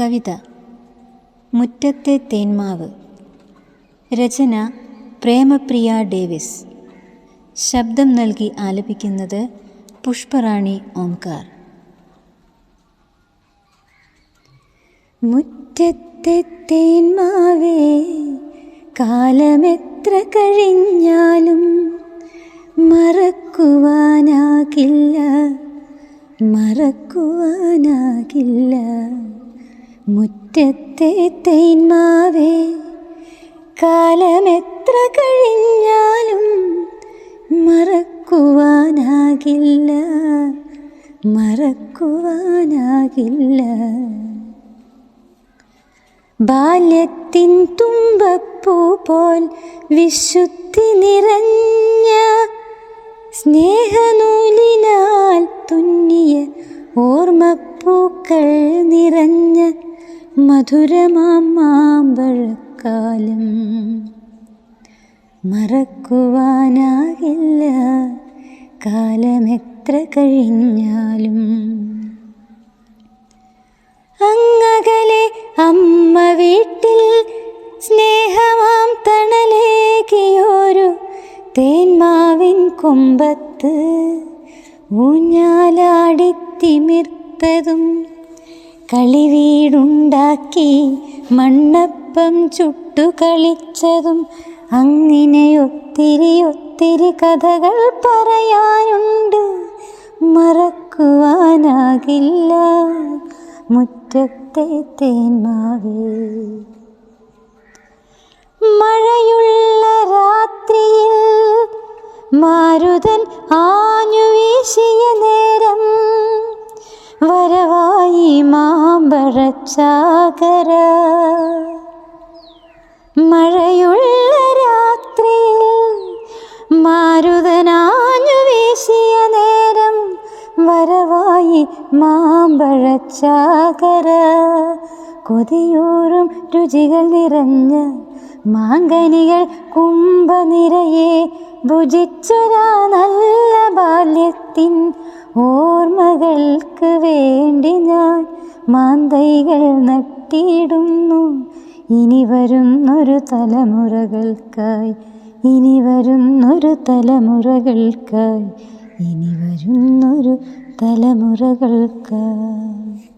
കവിത. മുറ്റത്തെ തേന്മാവ്. രചന പ്രേമപ്രിയ ഡേവിസ്. ശബ്ദം നൽകി ആലപിക്കുന്നത് പുഷ്പറാണി ഓംകാർ. മുറ്റത്തെ തേന്മാവേ കാലമെത്ര കഴിഞ്ഞാലും മറക്കുവാനാകില്ല മറക്കുവാനാകില്ല. മുറ്റത്തെ തേന്മാവേ കാലമെത്ര കഴിഞ്ഞാലും മറക്കുവാനാകില്ല മറക്കുവാനാകില്ല. ബാല്യത്തിൻ തുമ്പപ്പൂ പോൽ വിശുദ്ധി നിറഞ്ഞ സ്നേഹനൂലിനാൽ തുന്നിയ ഓർമ്മപ്പൂക്കൾ നിറഞ്ഞ മധുരമാം മാമ്പഴക്കാലം. മറക്കുവാനാകില്ല കാലമെത്ര കഴിഞ്ഞാലും. അങ്ങകലെ അമ്മ വീട്ടിൽ സ്നേഹമാം തണലേകിയൊരു തേന്മാവിൻ കൊമ്പത്ത് ഊഞ്ഞാലാടിത്തിമിർത്തതും കളിവീടുണ്ടാക്കി മണ്ണപ്പം ചുട്ടു കളിച്ചതും അങ്ങനെ ഒത്തിരി ഒത്തിരി കഥകൾ പറയാനുണ്ട്. മറക്കുവാനാകില്ല മുറ്റത്തെ തേന്മാവേ മഴയുള്ള രാത്രിയിൽ മാരുതൻ ആഞ്ഞു വീശിയ നേരം വരവായി മാമ്പഴച്ചാകര മഴയുള്ള രാത്രിയിൽ മാരുതനാഞ്ഞു വീശിയ നേരം വരവായി മാമ്പഴച്ചാകര കൊതിയൂറും രുചികൾ നിറഞ്ഞ മാങ്കനികൾ കുംഭനിരയെ ഭുജിച്ചൊരാ നല്ല ബാല്യത്തിൻ ഓർമ്മകൾക്ക് വേണ്ടി ഞാൻ മാന്തൈകൾ നട്ടിടുന്നു. ഇനി വരുന്നൊരു തലമുറകൾക്കായി ഇനി വരുന്നൊരു തലമുറകൾക്കായി ഇനി വരുന്നൊരു തലമുറകൾക്കായി.